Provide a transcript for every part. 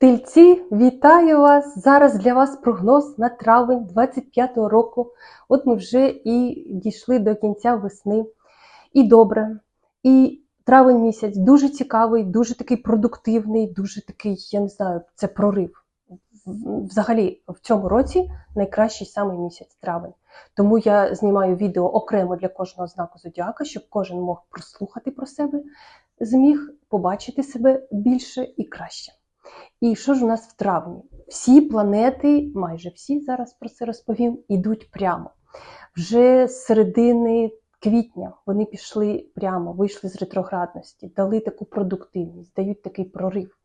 Тельці, вітаю вас! Зараз для вас прогноз на травень 25-го року. От ми вже і дійшли до кінця весни. І добре. І травень місяць дуже цікавий, дуже такий продуктивний, дуже такий, я не знаю, це прорив. Взагалі, в цьому році найкращий саме місяць травень. Тому я знімаю відео окремо для кожного знаку зодіака, щоб кожен мог прослухати про себе, зміг побачити себе більше і краще. І що ж у нас в травні? Всі планети, майже всі зараз про це розповім, ідуть прямо. Вже з середини квітня вони пішли прямо, вийшли з ретроградності, дали таку продуктивність, дають такий прорив.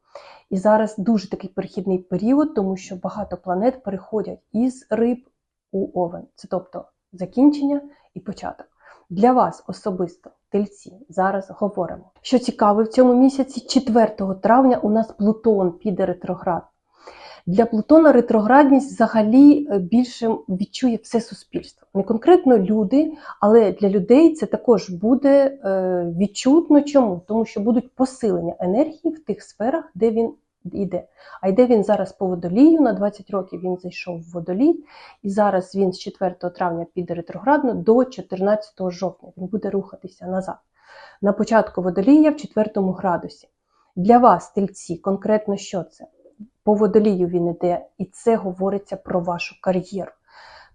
І зараз дуже такий перехідний період, тому що багато планет переходять із риб у овен. Це тобто закінчення і початок. Для вас особисто, тельці, зараз говоримо. Що цікаво, в цьому місяці, 4 травня, у нас Плутон піде ретроград. Для Плутона ретроградність взагалі е, більше відчує все суспільство. Не конкретно люди, але для людей це також буде е, відчутно. Чому? Тому що будуть посилення енергії в тих сферах, де він йде. А йде він зараз по водолію, на 20 років він зайшов в водолій, і зараз він з 4 травня піде ретроградно до 14 жовтня. Він буде рухатися назад. На початку водолія в 4 градусі. Для вас, тельці, конкретно що це? По водолію він іде, і це говориться про вашу кар'єру.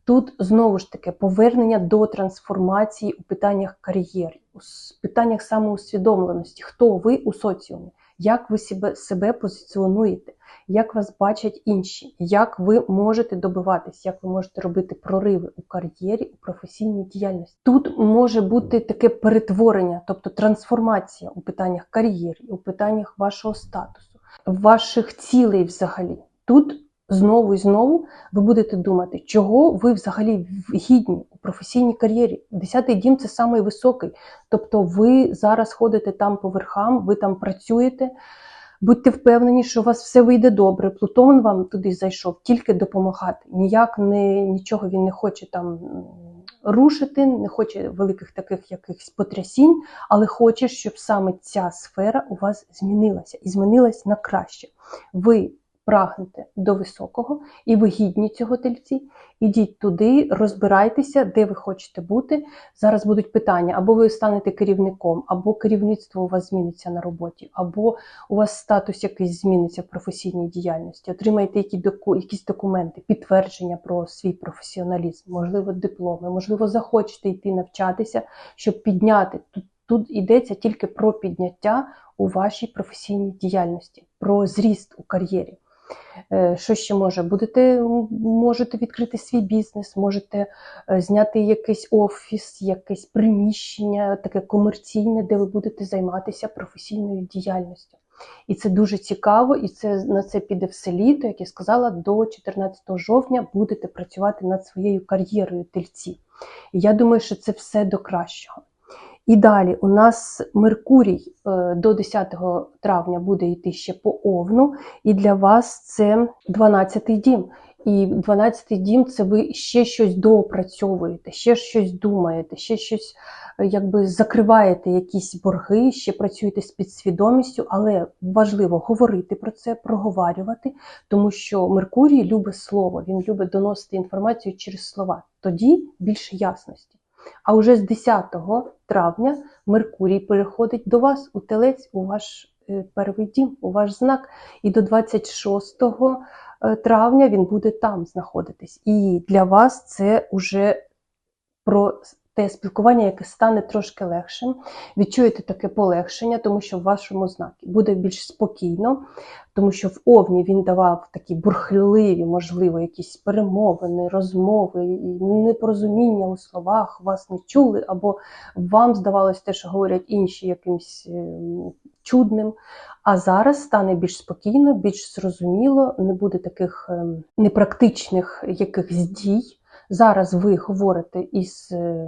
Тут знову ж таки повернення до трансформації у питаннях кар'єри, у питаннях самоусвідомленості, хто ви у соціумі, як ви себе, себе позиціонуєте, як вас бачать інші, як ви можете добиватись, як ви можете робити прориви у кар'єрі, у професійній діяльності. Тут може бути таке перетворення, тобто трансформація у питаннях кар'єри, у питаннях вашого статусу, ваших цілей взагалі. Тут знову і знову ви будете думати, чого ви взагалі гідні у професійній кар'єрі. Десятий дім це самий високий. Тобто ви зараз ходите там по верхам, ви там працюєте. Будьте впевнені, що у вас все вийде добре. Плутон вам туди зайшов тільки допомагати. Ніяк не нічого він не хоче там рушити, не хоче великих таких якихось потрясінь, але хоче, щоб саме ця сфера у вас змінилася і змінилась на краще. Ви прагнете до високого, і ви гідні цього тельці. Ідіть туди, розбирайтеся, де ви хочете бути. Зараз будуть питання: або ви станете керівником, або керівництво у вас зміниться на роботі, або у вас статус якийсь зміниться в професійній діяльності. Отримаєте якісь документи, підтвердження про свій професіоналізм, можливо, дипломи, можливо, захочете йти навчатися, щоб підняти. Тут, тут йдеться тільки про підняття у вашій професійній діяльності, про зріст у кар'єрі. Е, що ще може? Будете, Можете відкрити свій бізнес, можете е, зняти якийсь офіс, якесь приміщення, таке комерційне, де ви будете займатися професійною діяльністю. І це дуже цікаво, і це на це піде все літо, як я сказала, до 14 жовтня будете працювати над своєю кар'єрою тельці. І я думаю, що це все до кращого. І далі у нас Меркурій е, до 10 травня буде йти ще по Овну, і для вас це 12-й дім. І 12-й дім це ви ще щось доопрацьовуєте, ще щось думаєте, ще щось е, якби закриваєте якісь борги, ще працюєте з підсвідомістю, але важливо говорити про це, проговорювати, тому що Меркурій любить слово, він любить доносити інформацію через слова. Тоді більше ясності. А уже з 10 травня Меркурій переходить до вас у телець, у ваш е, перший дім, у ваш знак. І до 26 е, травня він буде там знаходитись. І для вас це вже про спілкування, яке стане трошки легшим. Відчуєте таке полегшення, тому що в вашому знакі буде більш спокійно, тому що в Овні він давав такі бурхливі, можливо, якісь перемовини, розмови, непорозуміння у словах, вас не чули, або вам здавалось те, що говорять інші якимсь е, чудним. А зараз стане більш спокійно, більш зрозуміло, не буде таких ем, непрактичних якихось дій. Зараз ви говорите із е,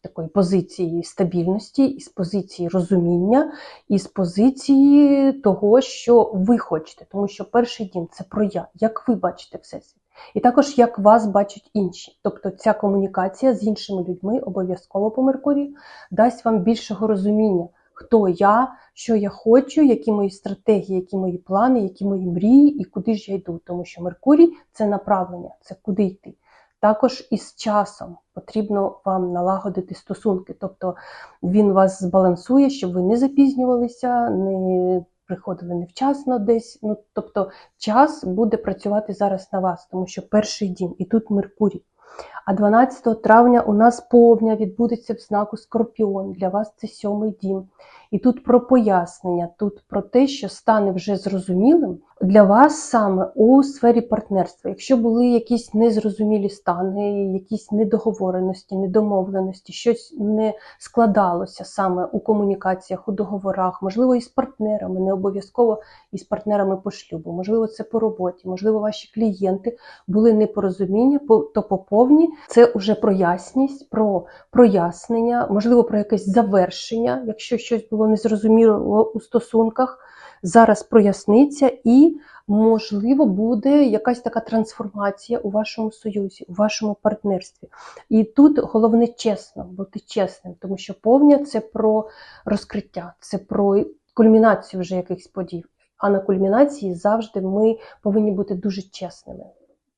такої позиції стабільності, із позиції розуміння, із позиції того, що ви хочете, тому що перший дім це про я, як ви бачите всесвіт. І також як вас бачать інші. Тобто ця комунікація з іншими людьми обов'язково по Меркурію дасть вам більшого розуміння, хто я, що я хочу, які мої стратегії, які мої плани, які мої мрії і куди ж я йду. Тому що Меркурій це направлення, це куди йти. Також із часом потрібно вам налагодити стосунки, тобто він вас збалансує, щоб ви не запізнювалися, не приходили невчасно десь. Ну, тобто час буде працювати зараз на вас, тому що перший дім, і тут Меркурій. А 12 травня у нас повня відбудеться в знаку Скорпіон. Для вас це сьомий дім. І тут про пояснення, тут про те, що стане вже зрозумілим для вас саме у сфері партнерства. Якщо були якісь незрозумілі стани, якісь недоговореності, недомовленості, щось не складалося саме у комунікаціях, у договорах, можливо, із партнерами, не обов'язково із партнерами по шлюбу, можливо, це по роботі, можливо, ваші клієнти були непорозуміння, по- то по повній це вже про ясність, про прояснення, можливо, про якесь завершення, якщо щось було незрозуміло у стосунках. Зараз проясниться і, можливо, буде якась така трансформація у вашому союзі, у вашому партнерстві. І тут головне чесно, бути чесним, тому що повня це про розкриття, це про кульмінацію вже якихось подій. А на кульмінації завжди ми повинні бути дуже чесними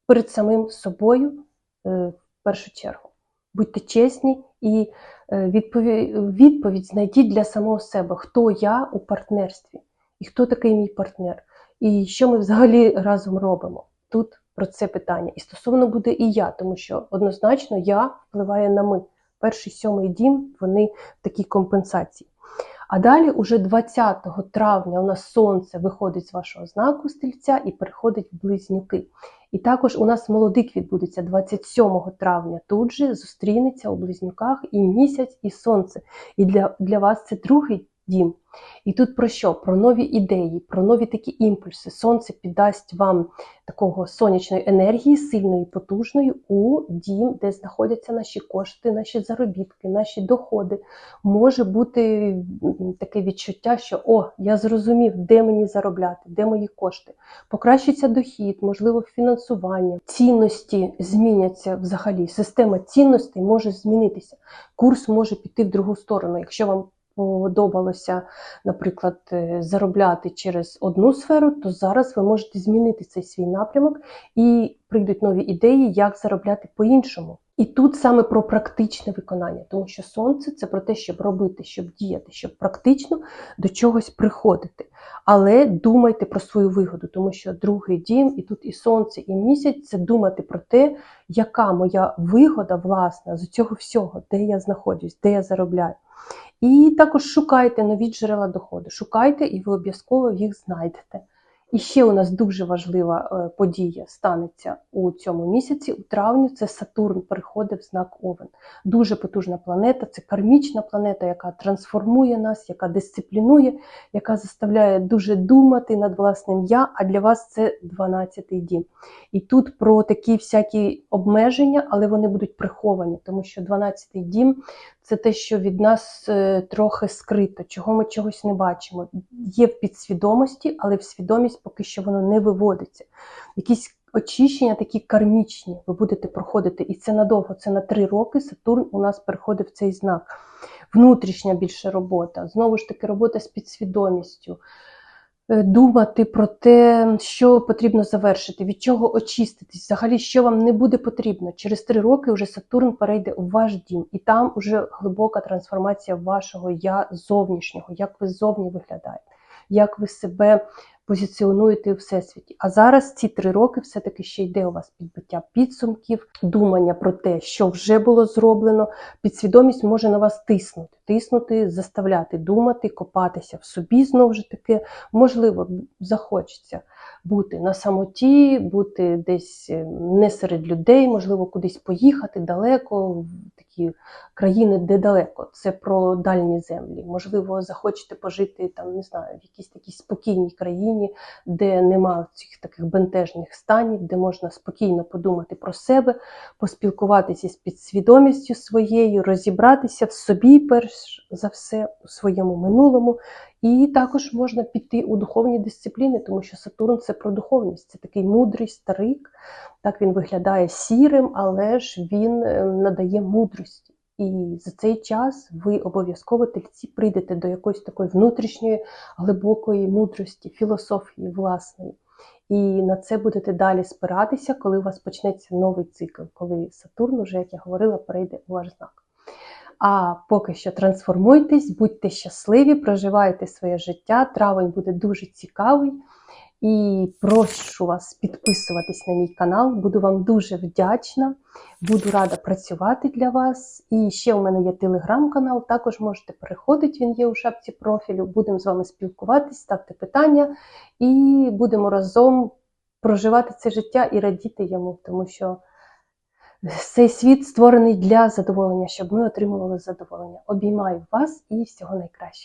перед самим собою е, в першу чергу. Будьте чесні і е, відповідь, відповідь знайдіть для самого себе, хто я у партнерстві, і хто такий мій партнер, і що ми взагалі разом робимо. Тут про це питання. І стосовно буде і я, тому що однозначно я впливає на ми. Перший сьомий дім вони в такій компенсації. А далі, уже 20 травня, у нас сонце виходить з вашого знаку стрільця і переходить в близнюки. І також у нас молодик відбудеться 27 травня. Тут же зустрінеться у близнюках і місяць, і сонце. І для, для вас це другий дім. І тут про що? Про нові ідеї, про нові такі імпульси. Сонце піддасть вам такого сонячної енергії, сильної, потужної у дім, де знаходяться наші кошти, наші заробітки, наші доходи. Може бути таке відчуття, що о, я зрозумів, де мені заробляти, де мої кошти. Покращиться дохід, можливо, фінансування, цінності зміняться взагалі. Система цінностей може змінитися. Курс може піти в другу сторону. Якщо вам подобалося, наприклад, е, заробляти через одну сферу, то зараз ви можете змінити цей свій напрямок і прийдуть нові ідеї, як заробляти по-іншому. І тут саме про практичне виконання, тому що сонце це про те, щоб робити, щоб діяти, щоб практично до чогось приходити. Але думайте про свою вигоду, тому що другий дім, і тут і сонце, і місяць це думати про те, яка моя вигода власна з цього всього, де я знаходжусь, де я заробляю. І також шукайте нові джерела доходу. Шукайте, і ви обов'язково їх знайдете. І ще у нас дуже важлива е, подія станеться у цьому місяці, у травні. Це Сатурн переходить в знак Овен. Дуже потужна планета, це кармічна планета, яка трансформує нас, яка дисциплінує, яка заставляє дуже думати над власним я. А для вас це 12-й дім. І тут про такі всякі обмеження, але вони будуть приховані, тому що 12-й дім це те, що від нас е, трохи скрито, чого ми чогось не бачимо. Є в підсвідомості, але в свідомість поки що воно не виводиться. Якісь очищення такі кармічні ви будете проходити, і це надовго, це на три роки. Сатурн у нас переходить в цей знак. Внутрішня більше робота, знову ж таки, робота з підсвідомістю. Е, Думати про те, що потрібно завершити, від чого очиститись, взагалі, що вам не буде потрібно. Через три роки вже Сатурн перейде у ваш дім, і там уже глибока трансформація вашого я зовнішнього, як ви зовні виглядаєте, як ви себе позиціонуєте у всесвіті. А зараз ці три роки все-таки ще йде у вас підбиття підсумків, думання про те, що вже було зроблено. Підсвідомість може на вас тиснути, тиснути, заставляти думати, копатися в собі знову ж таки. Можливо, захочеться бути на самоті, бути десь е, не серед людей, можливо, кудись поїхати далеко, в такі країни, де далеко. Це про дальні землі. Можливо, захочете пожити там, не знаю, в якійсь такій спокійній країні, де нема цих таких бентежних станів, де можна спокійно подумати про себе, поспілкуватися з підсвідомістю своєю, розібратися в собі, перш за все, у своєму минулому. І також можна піти у духовні дисципліни, тому що Сатурн це про духовність, це такий мудрий старик. Так він виглядає сірим, але ж він е, надає мудрості. і за цей час ви обов'язково тельці прийдете до якоїсь такої внутрішньої глибокої мудрості, філософії власної. І на це будете далі спиратися, коли у вас почнеться новий цикл, коли Сатурн, уже, як я говорила, перейде у ваш знак. А поки що трансформуйтесь, будьте щасливі, проживайте своє життя. Травень буде дуже цікавий. І прошу вас підписуватись на мій канал. Буду вам дуже вдячна. Буду рада працювати для вас. І ще у мене є телеграм-канал. Також можете переходити, він є у шапці профілю. Будемо з вами спілкуватись, ставте питання, і будемо разом проживати це життя і радіти йому, тому що цей світ створений для задоволення, щоб ми отримували задоволення. Обіймаю вас і всього найкращого.